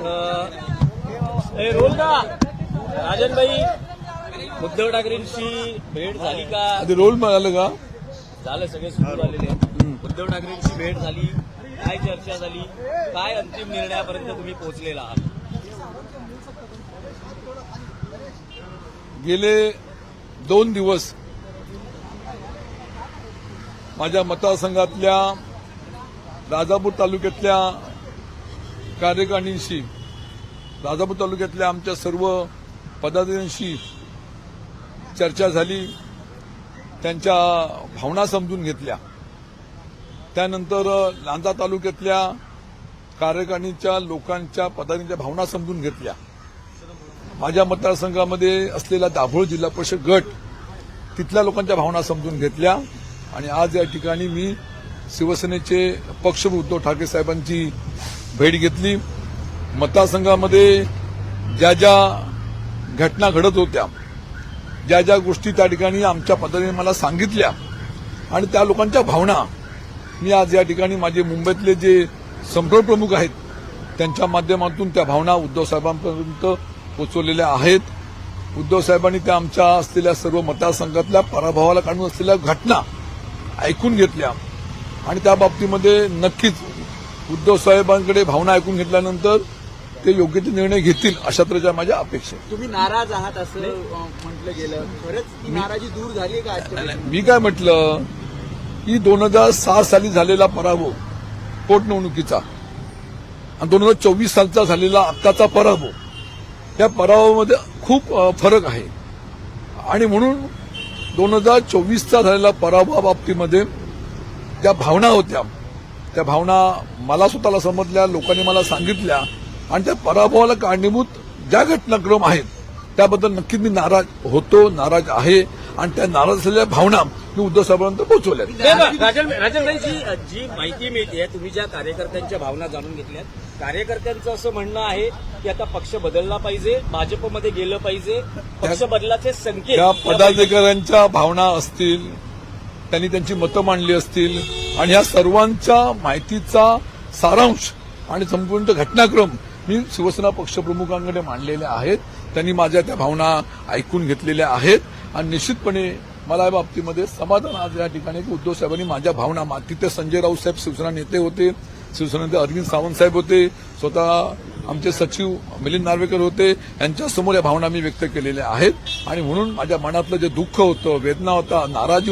ए, role का? राजनभाई उद्धव ठाकरेंशी भेट झाली का? रोल मिळालं का? झालं सगळे सुरू झालेले उद्धव ठाकरेंची भेट झाली काय चर्चा झाली काय अंतिम निर्णयापर्यंत तुम्ही पोहोचलेला आहात? गेले दोन दिवस माझ्या मतदारसंघातल्या राजापूर तालुक्यातल्या कार्यकारिणीशी राजापूर तालुक्यातल्या आमच्या सर्व पदाधिकाऱ्यांशी चर्चा झाली त्यांच्या भावना समजून घेतल्या. त्यानंतर लांजा तालुक्यातल्या कार्यकारिणीच्या लोकांच्या पदाधिकाऱ्यांच्या भावना समजून घेतल्या. माझ्या मतदारसंघामध्ये असलेला दाभोळ जिल्हा परिषद गट तिथल्या लोकांच्या भावना समजून घेतल्या आणि आज या ठिकाणी मी शिवसेनेचे पक्ष उद्धव ठाकरे साहेबांची भेट घेतली. मतदारसंघामध्ये ज्या ज्या घटना घडत होत्या ज्या ज्या गोष्टी त्या ठिकाणी आमच्या पद्धतीने मला सांगितल्या आणि त्या लोकांच्या भावना मी आज या ठिकाणी माझे मुंबईतले जे संपर्क प्रमुख आहेत त्यांच्या माध्यमातून त्या भावना उद्धव साहेबांपर्यंत पोचवलेल्या आहेत. उद्धव साहेबांनी त्या आमच्या असलेल्या सर्व मतदारसंघातल्या पराभवाला काढून असलेल्या घटना ऐकून घेतल्या आणि त्या बाबतीमध्ये नक्कीच उद्धव साहेबांकडे भावना ऐकून घेतल्यानंतर ते योग्य ते निर्णय घेतील अशा तऱ्हेच्या माझ्या अपेक्षा. तुम्ही नाराज आहात असं म्हटलं गेलं. खरंच ती नाराजी दूर झाली का मी काय म्हटलं की दोन हजार सहा साली झालेला पराभव पोटनिवडणुकीचा आणि दोन हजार चोवीस सालचा झालेला आत्ताचा पराभव या पराभवामध्ये खूप फरक आहे. आणि म्हणून दोन हजार चोवीसचा झालेला पराभवाबाबतीमध्ये ज्या भावना होत्या त्या भावना मला स्वतःला समजल्या लोकांनी मला सांगितल्या. आणि त्या पराभवाला कारणीभूत ज्या घटनाक्रम आहेत त्याबद्दल नक्कीच मी नाराज होतो नाराज आहे. आणि त्या नाराज असलेल्या भावना मी उद्धव साहेबांपर्यंत पोहोचवल्या. जी जी माहिती मिळते तुम्ही ज्या कार्यकर्त्यांच्या भावना जाणून घेतल्यात कार्यकर्त्यांचं असं म्हणणं आहे की आता पक्ष बदलला पाहिजे भाजपमध्ये गेलं पाहिजे. पक्ष बदलाचे संकेत पदाधिकाऱ्यांच्या भावना असतील त्यांनी त्यांची मतं मांडली असतील. आणि ह्या सर्वांच्या माहितीचा सारांश आणि संपूर्ण घटनाक्रम मी शिवसेना पक्षप्रमुखांकडे मांडलेले आहेत. त्यांनी माझ्या त्या भावना ऐकून घेतलेल्या आहेत. आणि निश्चितपणे मला या बाबतीमध्ये समाधान आज या ठिकाणी की उद्धव साहेबांनी माझ्या भावना मा- तिथे संजय राऊत साहेब शिवसेना नेते होते. शिवसेनेचे अरविंद सावंत साहेब होते. स्वतः आमचे सचिव मिलिंद नार्वेकर होते. यांच्यासमोर या भावना मी व्यक्त केलेल्या आहेत. आणि म्हणून माझ्या मनातलं जे दुःख होतं वेदना होता नाराजी